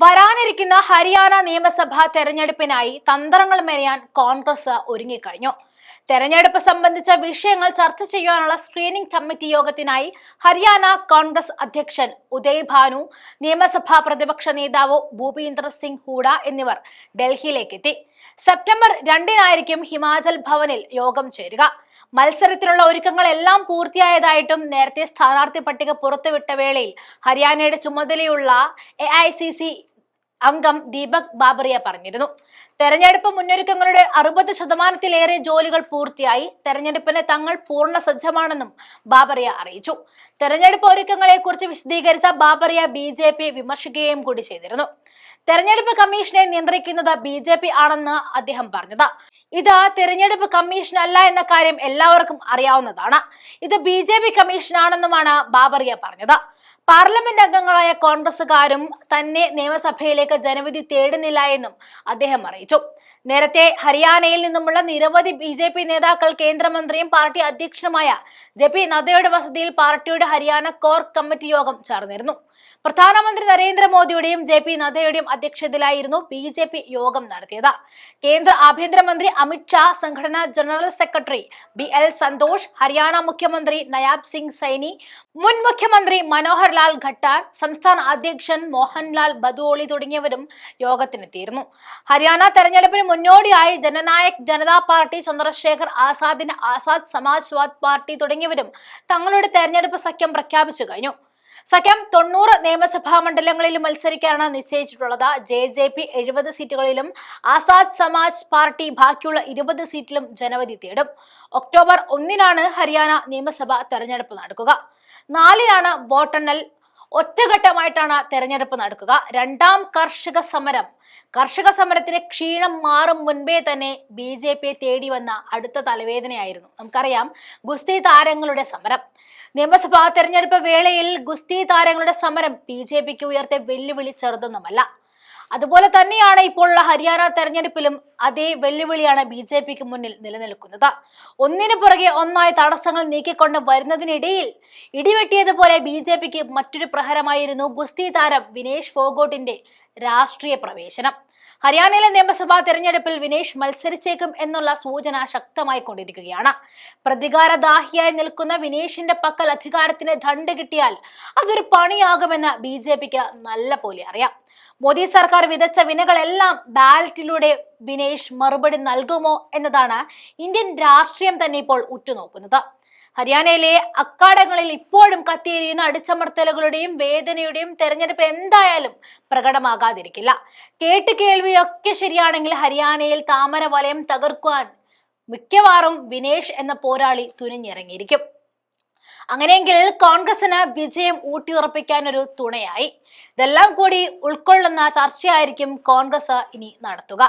വരാനിരിക്കുന്ന ഹരിയാന നിയമസഭാ തെരഞ്ഞെടുപ്പിനായി തന്ത്രങ്ങൾ മെനയാൻ കോൺഗ്രസ് ഒരുങ്ങിക്കഴിഞ്ഞു. തെരഞ്ഞെടുപ്പ് സംബന്ധിച്ച വിഷയങ്ങൾ ചർച്ച ചെയ്യാനുള്ള സ്ക്രീനിംഗ് കമ്മിറ്റി യോഗത്തിനായി ഹരിയാന കോൺഗ്രസ് അധ്യക്ഷൻ ഉദയ് ഭാനു നിയമസഭാ പ്രതിപക്ഷ നേതാവ് ഭൂപീന്ദർ സിംഗ് ഹൂഡ എന്നിവർ ഡൽഹിയിലേക്ക് എത്തി സെപ്റ്റംബർ രണ്ടിനായിരിക്കും ഹിമാചൽ ഭവനിൽ യോഗം ചേരുക. മത്സരത്തിനുള്ള ഒരുക്കങ്ങൾ എല്ലാം പൂർത്തിയായതായിട്ടും നേരത്തെ സ്ഥാനാർത്ഥി പട്ടിക പുറത്തുവിട്ട വേളയിൽ ഹരിയാനയുടെ ചുമതലയുള്ള എ ഐ സി സി അംഗം ദീപക് ബാബറിയ പറഞ്ഞിരുന്നു. തെരഞ്ഞെടുപ്പ് മുന്നൊരുക്കങ്ങളുടെ അറുപത് ശതമാനത്തിലേറെ ജോലികൾ പൂർത്തിയായി. തെരഞ്ഞെടുപ്പിന് തങ്ങൾ പൂർണ സജ്ജമാണെന്നും ബാബറിയ അറിയിച്ചു. തെരഞ്ഞെടുപ്പ് ഒരുക്കങ്ങളെ കുറിച്ച് വിശദീകരിച്ച ബാബറിയ ബി ജെ പി വിമർശിക്കുകയും കൂടി ചെയ്തിരുന്നു. തെരഞ്ഞെടുപ്പ് കമ്മീഷനെ നിയന്ത്രിക്കുന്നത് ബി ജെ പി ആണെന്ന് അദ്ദേഹം പറഞ്ഞത്. ഇത് തെരഞ്ഞെടുപ്പ് കമ്മീഷൻ അല്ല എന്ന കാര്യം എല്ലാവർക്കും അറിയാവുന്നതാണ്. ഇത് ബി ജെ പി കമ്മീഷനാണെന്നുമാണ് ബാബറിയ പറഞ്ഞത്. പാർലമെന്റ് അംഗങ്ങളായ കോൺഗ്രസുകാരും തന്നെ നിയമസഭയിലേക്ക് ജനവിധി തേടുന്നില്ല എന്നും അദ്ദേഹം അറിയിച്ചു. നേരത്തെ ഹരിയാനയിൽ നിന്നുമുള്ള നിരവധി ബി ജെ പി നേതാക്കൾ കേന്ദ്രമന്ത്രിയും പാർട്ടി അധ്യക്ഷനുമായ ജെ പി നദ്ദയുടെ വസതിയിൽ പാർട്ടിയുടെ ഹരിയാന കോർ കമ്മിറ്റി യോഗം ചേർന്നിരുന്നു. പ്രധാനമന്ത്രി നരേന്ദ്രമോദിയുടെയും ജെ പി നദ്ദയുടെയും അധ്യക്ഷതയിലായിരുന്നു ബി ജെ പി യോഗം നടത്തിയത്. കേന്ദ്ര ആഭ്യന്തരമന്ത്രി അമിത്ഷാ സംഘടനാ general secretary B L Santhosh Haryana മുഖ്യമന്ത്രി നയാബ് സിംഗ് സൈനി മുൻ മുഖ്യമന്ത്രി മനോഹർ ലാൽ ഖട്ടാർ സംസ്ഥാന അധ്യക്ഷൻ മോഹൻലാൽ ബദുവോളി തുടങ്ങിയവരും യോഗത്തിനെത്തിയിരുന്നു. ഹരിയാന തെരഞ്ഞെടുപ്പിന് മുന്നോടിയായി ജനനായക് ജനതാ പാർട്ടി ചന്ദ്രശേഖർ ആസാദിന് ആസാദ് സമാജ്വാദ് പാർട്ടി തുടങ്ങിയവരും തങ്ങളുടെ തെരഞ്ഞെടുപ്പ് സഖ്യം പ്രഖ്യാപിച്ചു കഴിഞ്ഞു. സഖ്യം തൊണ്ണൂറ് നിയമസഭാ മണ്ഡലങ്ങളിൽ മത്സരിക്കാനാണ് നിശ്ചയിച്ചിട്ടുള്ളത്. ജെ ജെ പി എഴുപത് സീറ്റുകളിലും ആസാദ് സമാജ് പാർട്ടി ബാക്കിയുള്ള ഇരുപത് സീറ്റിലും ജനവധി തേടും. ഒക്ടോബർ ഒന്നിനാണ് ഹരിയാന നിയമസഭ തെരഞ്ഞെടുപ്പ് നടക്കുക. നാലിനാണ് വോട്ടെണ്ണൽ ഒറ്റഘട്ടമായിട്ടാണ് തെരഞ്ഞെടുപ്പ് നടക്കുക. രണ്ടാം കർഷക സമരം. കർഷക സമരത്തിന് ക്ഷീണം മാറും മുൻപേ തന്നെ ബി ജെ പിയെ തേടി വന്ന അടുത്ത തലവേദനയായിരുന്നു. നമുക്കറിയാം ഗുസ്തി താരങ്ങളുടെ സമരം. നിയമസഭാ തെരഞ്ഞെടുപ്പ് വേളയിൽ ഗുസ്തി താരങ്ങളുടെ സമരം ബി ജെ പിക്ക് ഉയർത്തിയ വെല്ലുവിളി ചെറുതൊന്നുമല്ല. അതുപോലെ തന്നെയാണ് ഇപ്പോഴുള്ള ഹരിയാന തെരഞ്ഞെടുപ്പിലും അതേ വെല്ലുവിളിയാണ് ബി ജെ പിക്ക് മുന്നിൽ നിലനിൽക്കുന്നത്. ഒന്നിനു പുറകെ ഒന്നായി തടസ്സങ്ങൾ നീക്കിക്കൊണ്ട് വരുന്നതിനിടയിൽ ഇടിവെട്ടിയതുപോലെ ബി ജെ പിക്ക് മറ്റൊരു പ്രഹരമായിരുന്നു ഗുസ്തി താരം വിനേഷ് ഫോഗോട്ടിന്റെ രാഷ്ട്രീയ പ്രവേശനം. ഹരിയാനയിലെ നിയമസഭാ തെരഞ്ഞെടുപ്പിൽ വിനേഷ് മത്സരിച്ചേക്കും എന്നുള്ള സൂചന ശക്തമായി കൊണ്ടിരിക്കുകയാണ്. പ്രതികാരദാഹിയായി നിൽക്കുന്ന വിനേഷിന്റെ പക്കൽ അധികാരത്തിന് ദണ്ട് കിട്ടിയാൽ അതൊരു പണിയാകുമെന്ന് ബി നല്ല പോലെ അറിയാം. മോദി സർക്കാർ വിതച്ച വിനകളെല്ലാം ബാലറ്റിലൂടെ വിനേഷ് മറുപടി നൽകുമോ എന്നതാണ് ഇന്ത്യൻ രാഷ്ട്രീയം തന്നെ ഇപ്പോൾ ഉറ്റുനോക്കുന്നത്. ഹരിയാനയിലെ അക്കാടങ്ങളിൽ ഇപ്പോഴും കത്തിയെരിയുന്ന അടിച്ചമർത്തലുകളുടെയും വേദനയുടെയും തെരഞ്ഞെടുപ്പ് എന്തായാലും പ്രകടമാകാതിരിക്കില്ല. കേട്ട് കേൾവിയൊക്കെ ശരിയാണെങ്കിൽ ഹരിയാനയിൽ താമര വലയം തകർക്കുവാൻ മിക്കവാറും വിനേഷ് എന്ന പോരാളി തുനിഞ്ഞിറങ്ങിയിരിക്കും. അങ്ങനെയെങ്കിൽ കോൺഗ്രസിന് വിജയം ഊട്ടിയുറപ്പിക്കാൻ ഒരു തുണയായി. ഇതെല്ലാം കൂടി ഉൾക്കൊള്ളുന്ന ചർച്ചയായിരിക്കും കോൺഗ്രസ് ഇനി നടത്തുക.